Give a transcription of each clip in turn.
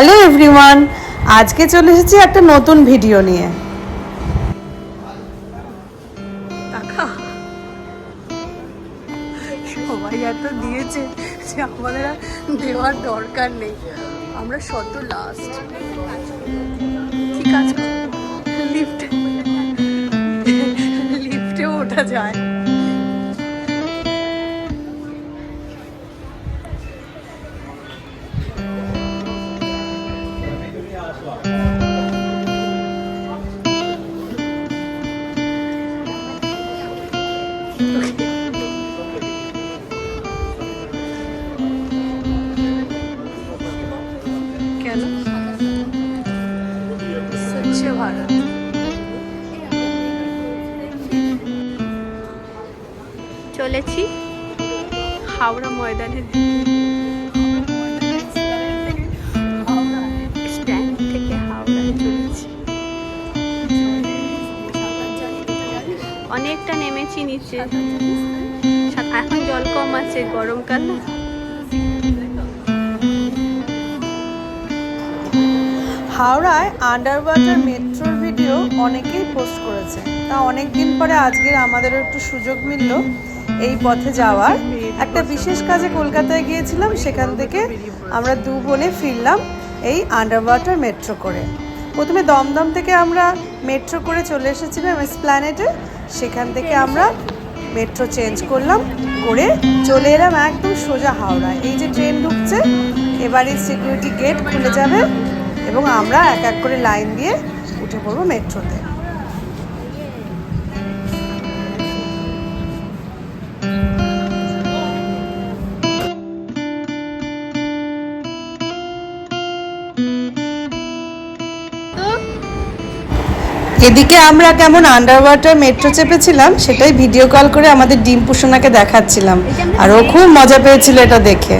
Hello everyone, আজকে চলে এসেছি একটা নতুন ভিডিও নিয়ে। সবাই এত দিয়েছে যে আমাদের দেওয়ার দরকার নেই। আমরা শত লাস্ট ঠিক আছে লিফটে লিফটেও ওঠা যায়। কেন? স্বচ্ছ ভারত। চলেছি হাওড়া ময়দানে। স্ট্যান্ড থেকে হাওড়ায় চলেছি। অনেকটা নেমেছি নিচে। এখন জল কম আছে, গরমকাল। হাওড়ায় আন্ডার ওয়াটার মেট্রোর ভিডিও অনেকেই পোস্ট করেছে। তা অনেক দিন পরে আজকের আমাদেরও একটু সুযোগ মিলল এই পথে যাওয়ার। একটা বিশেষ কাজে কলকাতায় গিয়েছিলাম সেখান থেকে আমরা দু বোনে ফিরলাম এই আন্ডার ওয়াটার মেট্রো করে। প্রথমে দমদম থেকে আমরা মেট্রো করে চলে এসেছিলাম এসপ্ল্যানেটে সেখান থেকে আমরা মেট্রো চেঞ্জ করলাম করে চলে এলাম একদম সোজা হাওড়ায়। এই যে ট্রেন ঢুকছে এবারে সিকিউরিটি গেট খুলে যাবে। এবং আমরা এক এক করে লাইন দিয়ে উঠে পড়ব মেট্রোতে। এদিকে আমরা কেমন আন্ডার ওয়াটার মেট্রো চেপেছিলাম, সেটাই ভিডিও কল করে আমাদের ডিম পুষণাকে দেখাচ্ছিলাম। আর ও খুব মজা পেয়েছিল এটা দেখে।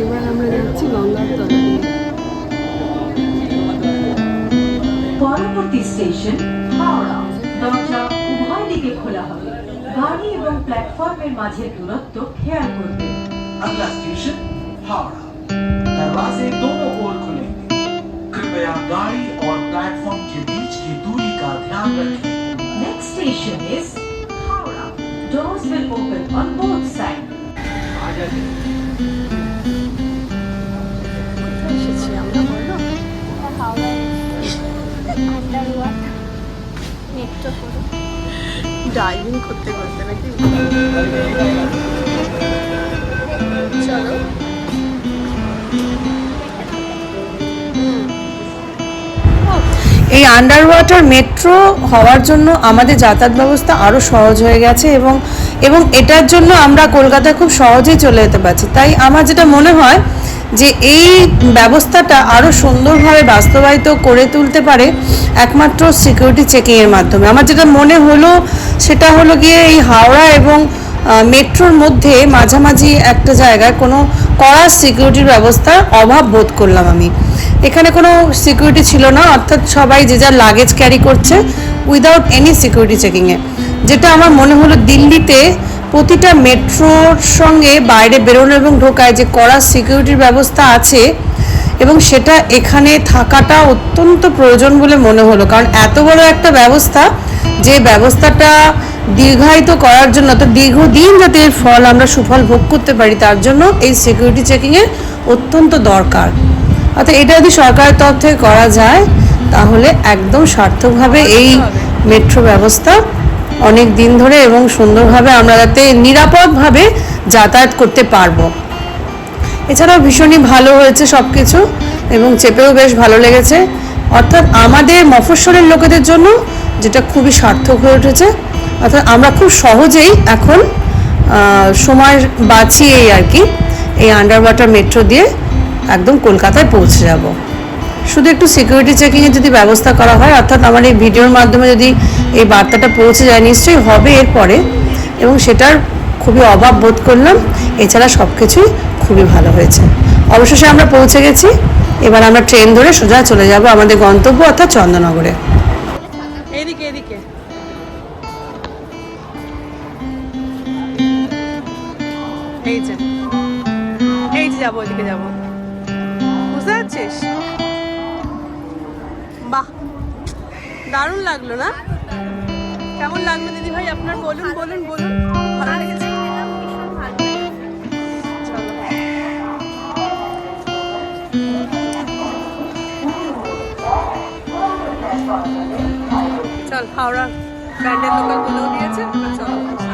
এবার আমরা যাচ্ছি গঙ্গার তলা দিয়ে পরবর্তী স্টেশন হাওড়া দরজা উভয় দিকে খোলা হবে গাড়ি এবং প্ল্যাটফর্মের মাঝের দূরত্ব খেয়াল করবেন अगला स्टेशन हावड़ा दरवाजे दोनों ओर खुलेंगे कृपया गाड़ी और प्लेटफॉर्म के बीच की दूरी का ध्यान रखें Next station is Howrah. Doors will open on both sides. Diving করতে করতে নাকি এই আন্ডার ওয়াটার মেট্রো হওয়ার জন্য আমাদের যাতায়াত ব্যবস্থা আরও সহজ হয়ে গেছে এবং এবং এটার জন্য আমরা কলকাতায় খুব সহজেই চলে যেতে পারছি। তাই আমার যেটা মনে হয় যে এই ব্যবস্থাটা আরও সুন্দরভাবে বাস্তবায়িত করে তুলতে পারে একমাত্র সিকিউরিটি চেকিংয়ের মাধ্যমে। আমার যেটা মনে হলো সেটা হলো গিয়ে এই হাওড়া এবং মেট্রোর মধ্যে মাঝামাঝি একটা জায়গায় কোনো কড়া সিকিউরিটির ব্যবস্থার অভাব বোধ করলাম আমি। এখানে কোনো সিকিউরিটি ছিল না, অর্থাৎ সবাই যে যার লাগেজ ক্যারি করছে উইদাউট এনি সিকিউরিটি চেকিংয়ে যেটা আমার মনে হলো দিল্লিতে প্রতিটা মেট্রোর সঙ্গে বাইরে বেরোনো এবং ঢোকায় যে কড়া সিকিউরিটির ব্যবস্থা আছে এবং সেটা এখানে থাকাটা অত্যন্ত প্রয়োজন বলে মনে হলো। কারণ এত বড় একটা ব্যবস্থা, যে ব্যবস্থাটা দীর্ঘায়িত করার জন্য তো দীর্ঘদিন যাতে এর ফল আমরা সুফল ভোগ করতে পারি, তার জন্য এই সিকিউরিটি চেকিংয়ের অত্যন্ত দরকার। অর্থাৎ এটা যদি সরকারের তরফ থেকে করা যায়, তাহলে একদম সার্থকভাবে এই মেট্রো ব্যবস্থা অনেক দিন ধরে এবং সুন্দরভাবে আমরা যাতে নিরাপদভাবে যাতায়াত করতে পারব। এছাড়াও ভীষণই ভালো হয়েছে সব কিছু এবং চেপেও বেশ ভালো লেগেছে। অর্থাৎ আমাদের মফস্বলের লোকেদের জন্য যেটা খুবই সার্থক হয়ে উঠেছে অর্থাৎ আমরা খুব সহজেই এখন সময় বাঁচিয়েই আর কি এই আন্ডার ওয়াটার মেট্রো দিয়ে একদম কলকাতায় পৌঁছে যাব। শুধু একটু সিকিউরিটি চেকিংয়ের যদি ব্যবস্থা করা হয়, অর্থাৎ আমার এই ভিডিওর মাধ্যমে যদি এই বার্তাটা পৌঁছে যায়, নিশ্চয়ই হবে এরপরে। এবং সেটার খুবই অভাব বোধ করলাম, এছাড়া সব কিছুই খুবই ভালো হয়েছে। অবশেষে আমরা পৌঁছে গেছি, এবার আমরা ট্রেন ধরে সোজা চলে যাব আমাদের গন্তব্য, অর্থাৎ চন্দননগরে। এদিকে এদিকে। এই যে এই যে যাব, ওইদিকে যাব। বুঝতে পারছিস? বাহ, দারুণ লাগল না? কেমন লাগল দিদি ভাই? আপনার বলুন বলুন বলুন। ভালো লেগেছে? চল। হাওড়া ব্যান্ডের বলেও দিয়েছে চলো।